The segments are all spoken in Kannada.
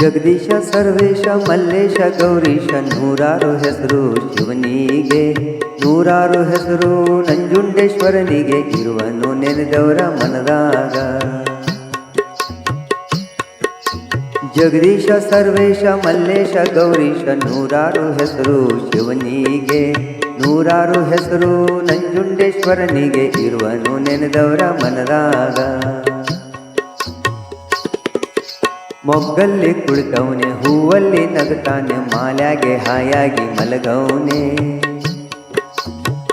ಜಗದೀಶ ಸರ್ವೇಶ ಮಲ್ಲೇಶ ಗೌರೀಶ ನೂರಾರು ಹೆಸರು ಶಿವನಿಗೆ. ನೂರಾರು ಹೆಸರು ನಂಜುಂಡೇಶ್ವರನಿಗೆ ಇರುವನು ನೆನೆದವರ ಮನದಾಗ. ಜಗದೀಶ ಸರ್ವೇಶ ಮಲ್ಲೇಶ ಗೌರೀಶ ನೂರಾರು ಹೆಸರು ಶಿವನಿಗೆ. ನೂರಾರು ಹೆಸರು ನಂಜುಂಡೇಶ್ವರನಿಗೆ ಇರುವನು ನೆನೆದವರ ಮನದಾಗ. ಮೊಗ್ಗಲ್ಲಿ ಕುಳಿತವನೆ, ಹೂವಲ್ಲಿ ನಗುತ್ತಾನೆ, ಮಾಲ್ಯಾಗೆ ಹಾಯಾಗಿ ಮಲಗವನೆ.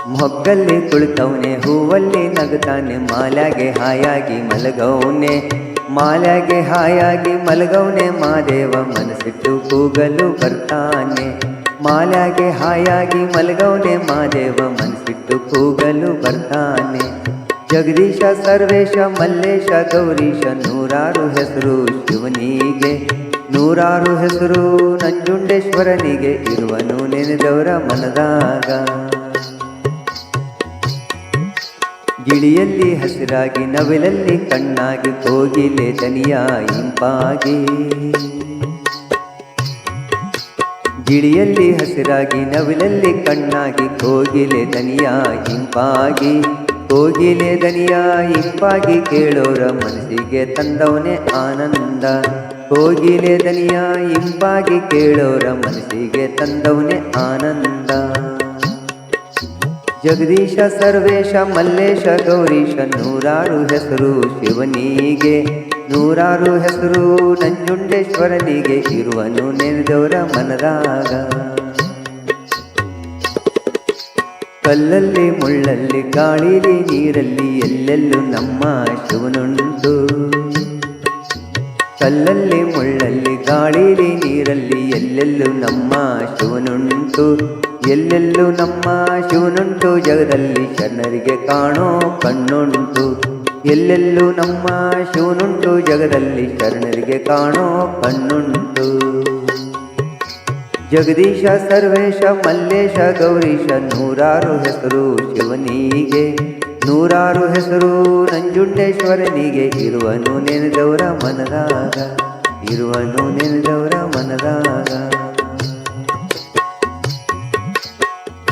ಮೊಗ್ಗಲ್ಲಿ ಕುಳಿತವನೆ, ಹೂವಲ್ಲಿ ನಗುತ್ತಾನೆ, ಮಾಲ್ಯಾಗೆ ಹಾಯಾಗಿ ಮಲಗವನೆ. ಮಾಲ್ಯಾಗೆ ಹಾಯಾಗಿ ಮಲಗವನೆ, ಮಾದೇವ ಮನಸ್ಸಿಟ್ಟು ಕೂಗಲು ಬರ್ತಾನೆ. ಮಾಲ್ಯಾಗೆ ಹಾಯಾಗಿ ಮಲಗೌನೆ ಮಾದೇವ ಮನ್ಸಿಟ್ಟು ಕೂಗಲು ಬರ್ತಾನೆ. ಜಗದೀಶ, ಸರ್ವೇಶ, ಮಲ್ಲೇಶ, ಗೌರೀಶ, ನೂರಾರು ಹೆಸರು ಶಿವನಿಗೆ. ನೂರಾರು ಹೆಸರು ನಂಜುಂಡೇಶ್ವರನಿಗೆ, ಇರುವನು ನೆನೆದವರ ಮನದಾಗ. ಗಿಳಿಯಲ್ಲಿ ಹಸಿರಾಗಿ, ನವಿಲಲ್ಲಿ ಕಣ್ಣಾಗಿ, ಕೋಗಿಲೆ ದನಿಯ ಇಂಪಾಗಿ. ಗಿಳಿಯಲ್ಲಿ ಹಸಿರಾಗಿ, ನವಿಲಲ್ಲಿ ಕಣ್ಣಾಗಿ, ಕೋಗಿಲೆ ದನಿಯ ಇಂಪಾಗಿ, ಕೋಗಿಲೆ ದನಿಯ ಇಂಪಾಗಿ ಕೇಳೋರ ಮನಸ್ಸಿಗೆ ತಂದವನೇ ಆನಂದ. ಕೋಗಿಲೆ ದನಿಯ ಇಂಪಾಗಿ ಕೇಳೋರ ಮನಸ್ಸಿಗೆ ತಂದವನೇ ಆನಂದ. ಜಗದೀಶ, ಸರ್ವೇಶ, ಮಲ್ಲೇಶ, ಗೌರೀಶ, ನೂರಾರು ಹೆಸರು ಶಿವನಿಗೆ. ನೂರಾರು ಹೆಸರು ನಂಜುಂಡೇಶ್ವರನಿಗೆ ಇರುವನು ನೆನೆದವರ ಮನದಾಗ. ಕಲ್ಲಲ್ಲಿ ಮುಳ್ಳಲ್ಲಿ ಗಾಳಿಲಿ ನೀರಲ್ಲಿ ಎಲ್ಲೆಲ್ಲೂ ನಮ್ಮ ಶಿವನುಂಟು ಕಲ್ಲಲ್ಲಿ ಮುಳ್ಳಲ್ಲಿ ಗಾಳಿಲಿ ನೀರಲ್ಲಿ ಎಲ್ಲೆಲ್ಲೂ ನಮ್ಮ ಶಿವನುಂಟು ಎಲ್ಲೆಲ್ಲೂ ನಮ್ಮ ಶಿವನುಂಟು ಜಗದಲ್ಲಿ ಶರಣರಿಗೆ ಕಾಣೋ ಕಣ್ಣುಂಟು. ಎಲ್ಲೆಲ್ಲೂ ನಮ್ಮ ಶಿವನುಂಟು ಜಗದಲ್ಲಿ ಶರಣರಿಗೆ ಕಾಣೋ ಕಣ್ಣುಂಟು. ಜಗದೀಶ, ಸರ್ವೇಶ, ಮಲ್ಲೇಶ, ಗೌರೀಶ, ನೂರಾರು ಹೆಸರು ಶಿವನಿಗೆ. ನೂರಾರು ಹೆಸರು ನಂಜುಂಡೇಶ್ವರನಿಗೆ, ಇರುವನು ನೆನೆದವರ ಮನದಾಗ, ಇರುವನು ನೆನೆದವರ